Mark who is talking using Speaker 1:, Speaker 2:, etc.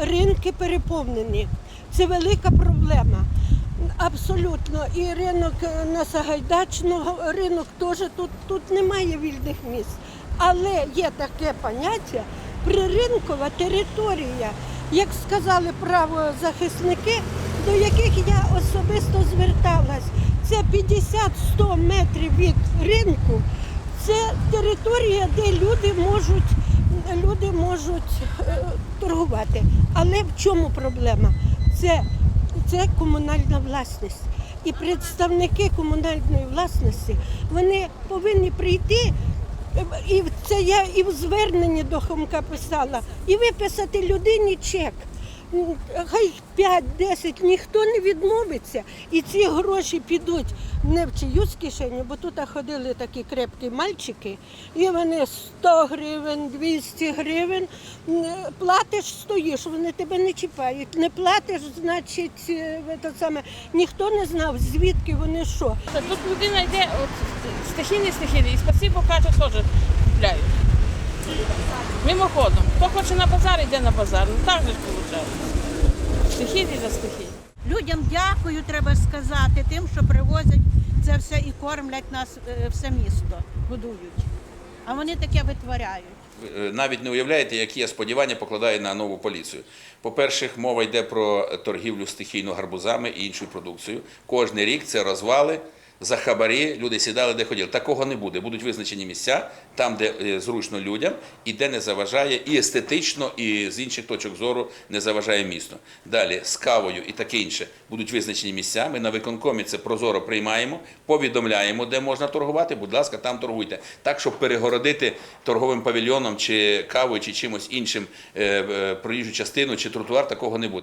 Speaker 1: Ринки переповнені. Це велика проблема. Абсолютно. І ринок е, на Сагайдачного, ринок теж тут, тут немає вільних місць. Але є таке поняття приринкова територія. Як сказали правозахисники, до яких я особисто зверталась, це 50-100 метрів від ринку. Це територія, де люди можуть, можуть е, торгувати. Але в чому проблема? Це, це комунальна власність. І представники комунальної власності вони повинні прийти. е, І це я і в зверненні до Хомка писала, і виписати людині чек. Хай 5-10, ніхто не відмовиться. І ці гроші підуть не в чиюсь кишеню, бо тут ходили такі крепкі мальчики, і вони 100 гривень, 200 гривень. Платиш, стоїш, вони тебе не чіпають. Не платиш, значить, е, те саме. ніхто не знав, звідки вони що.
Speaker 2: Тут людина йде от, стихійний стихійний, і спасибо каже, теж купляють. Мимоходом. Хто хоче на базар, йде на базар. Ну так же ж виходить. Стихійний за стихійний.
Speaker 3: Людям дякую, треба сказати, тим, що привозять це все і кормлять нас е, все місто, годують. А вони таке витворяють.
Speaker 4: Ви, е, Навіть не уявляєте, які я сподівання покладаю на нову поліцію. По-перше, мова йде про торгівлю стихійно гарбузами і іншою продукцією. Кожний рік це розвали. За хабарі люди сідали, де хотіли. Такого не буде. Будуть визначені місця, там, де е, зручно людям, і де не заважає і естетично, і з інших точок зору не заважає місто. Далі з кавою і таке інше будуть визначені місця. Ми на виконкомі це прозоро приймаємо, повідомляємо, де можна торгувати. Будь ласка, там торгуйте. Так, щоб перегородити торговим павільйоном чи кавою, чи чимось іншим е, е, проїжджу частину чи тротуар, такого не буде.